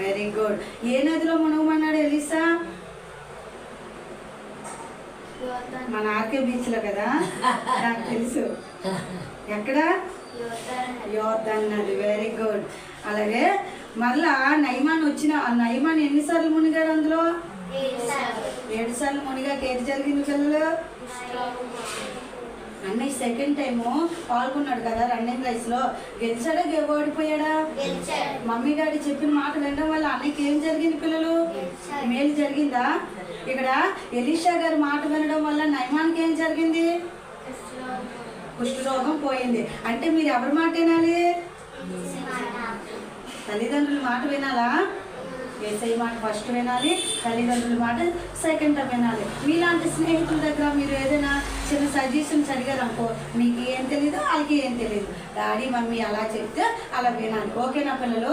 Very good ఏ నదిలో మునగమన్నాడు ఎలిసా? మన ఆర్కే బీచ్లో కదా? నాకు తెలుసు. ఎక్కడ? యోర్ధన్ నది. వెరీ గుడ్ అలాగే మళ్ళా నైమాన్ వచ్చిన నైమాన్ ఎన్నిసార్లు మునిగాడు అందులో? ఏడు సార్లు. మునిగాక ఏది జరిగింది పిల్లలు? అన్నయ్య సెకండ్ టైము పాల్గొన్నాడు కదా రన్నింగ్ రేస్లో. గెలిచాడా ఓడిపోయాడా? మమ్మీ డాడీ చెప్పిన మాట వినడం వల్ల అన్నయ్యకి ఏం జరిగింది పిల్లలు? మేలు జరిగిందా? ఇక్కడ ఎలీషా గారి మాట వినడం వల్ల నైమాన్కి ఏం జరిగింది? కుష్ఠరోగం పోయింది. అంటే మీరు ఎవరి మాట వినాలి? తల్లిదండ్రుల మాట వినాలా? ఏసై మాట ఫస్ట్ వినాలి తల్లిదండ్రుల మాట సెకండ్ టైం వినాలి. మీలాంటి స్నేహితుల దగ్గర మీరు ఏదైనా సజెషన్స్ అడిగారు అనుకో మీకు ఏం తెలీదు వాళ్ళకి ఏం తెలియదు డాడీ మమ్మీ అలా చెప్తే అలా వినాలి. ఓకేనా పిల్లలు?